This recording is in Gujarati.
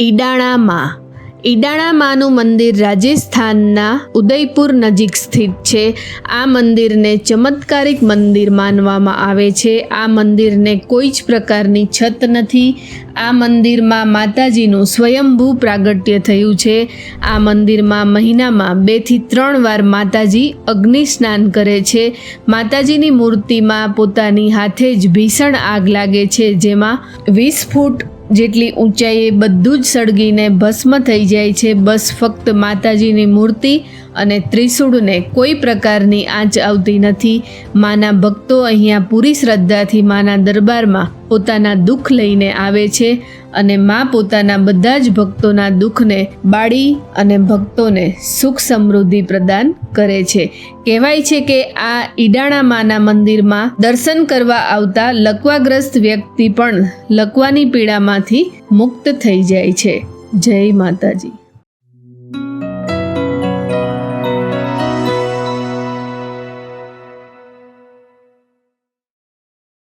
ઈડાણામાં. ઈડાણામાનું મંદિર રાજસ્થાનના ઉદયપુર નજીક સ્થિત છે. આ મંદિરને ચમત્કારિક મંદિર માનવામાં આવે છે. આ મંદિરને કોઈ જ પ્રકારની છત નથી. આ મંદિરમાં માતાજીનું સ્વયંભૂ પ્રાગટ્ય થયું છે. આ મંદિરમાં મહિનામાં બેથી ત્રણ વાર માતાજી અગ્નિ સ્નાન કરે છે. માતાજીની મૂર્તિમાં પોતાની હાથે જ ભીષણ આગ લાગે છે, જેમાં વીસ ફૂટ જેટલી ઊંચાઈએ બધું જ સળગીને ભસ્મ થઈ જાય છે, બસ ફક્ત માતાજીની મૂર્તિ અને ત્રિશૂળને કોઈ પ્રકારની આંચ આવતી નથી. માના ભક્તો અહીંયા પૂરી શ્રદ્ધાથી માના દરબારમાં પોતાના દુઃખ લઈને આવે છે. અને મા પોતાના બધા જ ભક્તોના દુઃખને બાળી અને ભક્તોને સુખ સમૃદ્ધિ પ્રદાન કરે છે. કહેવાય છે કે આ ઈડાણા માના મંદિરમાં દર્શન કરવા આવતા લકવાગ્રસ્ત વ્યક્તિ પણ લકવાની પીડામાંથી મુક્ત થઈ જાય છે. જય માતાજી.